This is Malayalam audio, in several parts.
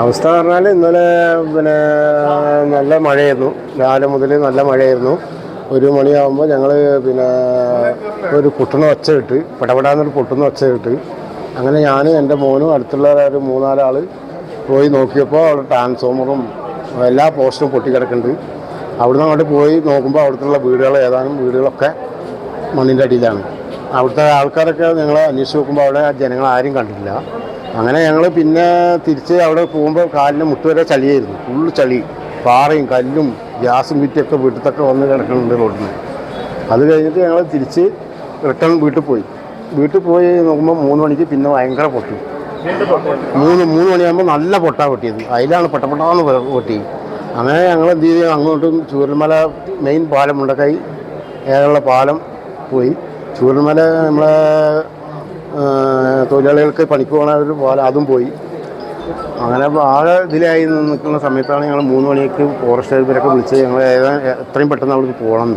അവസ്ഥ പറഞ്ഞാൽ ഇന്നലെ പിന്നെ നല്ല മഴയായിരുന്നു. രാവിലെ മുതൽ നല്ല മഴയായിരുന്നു. ഒരു മണിയാകുമ്പോൾ ഞങ്ങൾ പിന്നെ ഒരു പൊട്ടുന്ന ഒച്ച ഇട്ട് പടപടാന്നൊരു പൊട്ടുന്ന ഒച്ച ഇട്ട് അങ്ങനെ ഞാനും എന്റെ മോനും അടുത്തുള്ള ഒരു മൂന്നാലാൾ പോയി നോക്കിയപ്പോൾ അവിടെ ട്രാൻസ്ഫോമറും എല്ലാ പോസ്റ്റും പൊട്ടിക്കിടക്കുന്നുണ്ട്. അവിടുന്ന് അങ്ങോട്ട് പോയി നോക്കുമ്പോൾ അവിടുത്തെ വീടുകൾ ഏതാനും വീടുകളൊക്കെ മണ്ണിന്റെ അടിയിലാണ്. അവിടുത്തെ ആൾക്കാരൊക്കെ ഞങ്ങൾ അന്വേഷിച്ച് നോക്കുമ്പോൾ അവിടെ ജനങ്ങൾ ആരും കണ്ടിട്ടില്ല. അങ്ങനെ ഞങ്ങൾ പിന്നെ തിരിച്ച് അവിടെ പോകുമ്പോൾ കാലിന് മുട്ടുവരെ ചളിയായിരുന്നു. ഫുള്ള് ചളി. പാറയും കല്ലും ഗ്യാസും കുറ്റിയൊക്കെ വീട്ടിലൊക്കെ വന്ന് കിടക്കുന്നുണ്ട് റോഡിൽ അത് കഴിഞ്ഞിട്ട് ഞങ്ങൾ തിരിച്ച് റിട്ടേൺ വീട്ടിൽ പോയി. വീട്ടിൽ പോയി നോക്കുമ്പോൾ മൂന്ന് മണിക്ക് പിന്നെ ഭയങ്കര പൊട്ടി. മൂന്ന് മൂന്ന് മണിയാകുമ്പോൾ നല്ല പൊട്ടാ പൊട്ടിയത്. അതിലാണ് പെട്ടപ്പെട്ടാന്ന് പൊട്ടി. അങ്ങനെ ഞങ്ങൾ എന്ത് ചെയ്തു? അങ്ങോട്ടും ചൂരൽമല മെയിൻ പാലം ഉണ്ടക്കായി ഏറുള്ള പാലം പോയി. ചൂരൽമല നമ്മളെ തൊഴിലാളികൾക്ക് പണിക്ക് പോകണ ഒരു പാലം അതും പോയി. അങ്ങനെ ആകെ ഇതിലായി നിൽക്കുന്ന സമയത്താണ് ഞങ്ങൾ മൂന്ന് മണിക്ക് ഫോറസ്റ്റ് ഇവരൊക്കെ വിളിച്ച് ഞങ്ങൾ എത്രയും പെട്ടെന്ന് അവിടെ പോകണം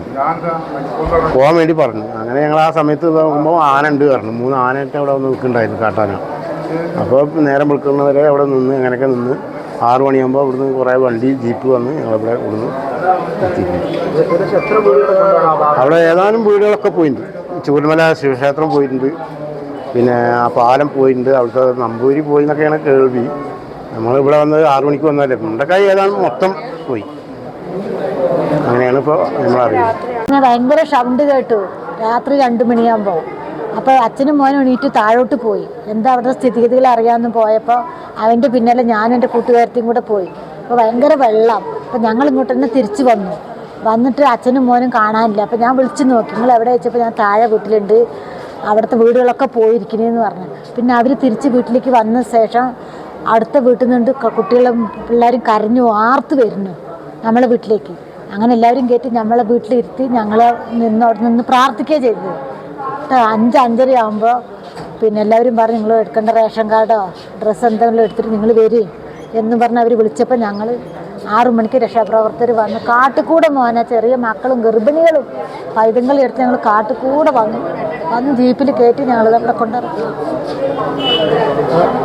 പോകാൻ വേണ്ടി പറഞ്ഞു. അങ്ങനെ ഞങ്ങൾ ആ സമയത്ത് നോക്കുമ്പോൾ ആന ഉണ്ട് പറഞ്ഞു. മൂന്ന് ആനയിട്ട് അവിടെ വന്ന് നിൽക്കുന്നുണ്ടായിരുന്നു കാട്ടാന. അപ്പോൾ നേരം വിളിക്കുന്നവരെ അവിടെ നിന്ന് അങ്ങനെയൊക്കെ നിന്ന് ആറ് മണിയാകുമ്പോൾ അവിടുന്ന് കുറേ വണ്ടി ജീപ്പ് വന്ന് ഞങ്ങളിവിടെ ഇവിടുന്ന് എത്തിയിട്ടുണ്ട് അവിടെ ഏതാനും വീടുകളൊക്കെ പോയിട്ടുണ്ട്. ചൂരമല ശിവക്ഷേത്രം പോയിട്ടുണ്ട്. പിന്നെ ആ പാലം പോയിട്ടുണ്ട്. അവിടുത്തെ നമ്പൂരി പോയി എന്നൊക്കെയാണ് കേൾവി. നമ്മൾ ഇവിടെ വന്നത് ആറു മണിക്ക് വന്നാലേ മുണ്ടക്കായി ഏതാണ് മൊത്തം പോയി. അങ്ങനെയാണ് ഇപ്പോൾ നമ്മൾ അറിയുന്നത് ഭയങ്കര ഷൗണ്ട് കേട്ടു. രാത്രി രണ്ടു മണിയാകുമ്പോൾ അപ്പോൾ അച്ഛനും മോനും എണീറ്റ് താഴോട്ട് പോയി. എന്താ അവിടുത്തെ സ്ഥിതിഗതികൾ അറിയാമെന്ന് പോയപ്പോൾ അവന്റെ പിന്നാലെ ഞാനും എന്റെ കൂട്ടുകാരത്തെയും കൂടെ പോയി. അപ്പോൾ ഭയങ്കര വെള്ളം. അപ്പോൾ ഞങ്ങൾ ഇങ്ങോട്ട് തന്നെ തിരിച്ചു വന്നു. വന്നിട്ട് അച്ഛനും മോനും കാണാനില്ല. അപ്പോൾ ഞാൻ വിളിച്ചു നോക്കി. നിങ്ങൾ എവിടെ വെച്ചപ്പോൾ ഞാൻ താഴെ വീട്ടിലുണ്ട്. അവിടുത്തെ വീടുകളൊക്കെ പോയിരിക്കണേന്ന് പറഞ്ഞു. പിന്നെ അവർ തിരിച്ച് വീട്ടിലേക്ക് വന്ന ശേഷം അടുത്ത വീട്ടിൽ നിന്ന് കുട്ടികളും പിള്ളേരും കരഞ്ഞു ആർത്ത് വരുന്നു നമ്മളെ വീട്ടിലേക്ക്. അങ്ങനെ എല്ലാവരും കയറ്റി നമ്മളെ വീട്ടിലിരുത്തി ഞങ്ങളെ നിന്ന് അവിടെ നിന്ന് പ്രാർത്ഥിക്കുക ചെയ്തത്. അഞ്ച് അഞ്ചര ആകുമ്പോൾ പിന്നെ എല്ലാവരും പറഞ്ഞു നിങ്ങൾ എടുക്കേണ്ട റേഷൻ കാർഡോ ഡ്രസ്സ് എന്തെങ്കിലും എടുത്തിട്ട് നിങ്ങൾ വരും എന്ന് പറഞ്ഞ് അവർ വിളിച്ചപ്പോൾ ഞങ്ങൾ ആറു മണിക്ക് രക്ഷാപ്രവർത്തകർ വന്ന് കാട്ടുകൂടെ മോനെ ചെറിയ മക്കളും ഗർഭിണികളും. പൈതങ്ങളും എടുത്ത് ഞങ്ങൾ കാട്ടുകൂടെ വന്നു. വന്ന് ജീപ്പിൽ കയറ്റി ഞങ്ങൾ നമ്മളെ കൊണ്ടിറക്കി.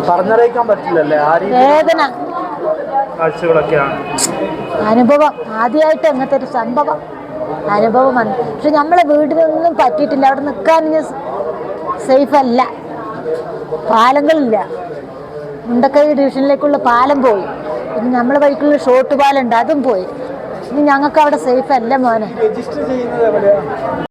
പറഞ്ഞറിയിക്കാൻ പറ്റില്ലല്ലേ? വേദന. കാഴ്ചകളൊക്കെയാണ്. അനുഭവം. ആദ്യമായിട്ട് അങ്ങനത്തെ ഒരു സംഭവം. അനുഭവം വന്നു. പക്ഷെ നമ്മളെ വീടിനൊന്നും പറ്റിയിട്ടില്ല. അവിടെ നിൽക്കാൻ സേഫ് അല്ല പാലങ്ങളില്ല. മുണ്ടക്കൈ ഡിവിഷനിലേക്കുള്ള പാലം പോയി. പിന്നെ നമ്മളെ വഴിക്കുള്ള ഷോർട്ട് പാലുണ്ട് അതും പോയി. ഇനി ഞങ്ങൾക്ക് അവിടെ സേഫ് അല്ല മോനെ?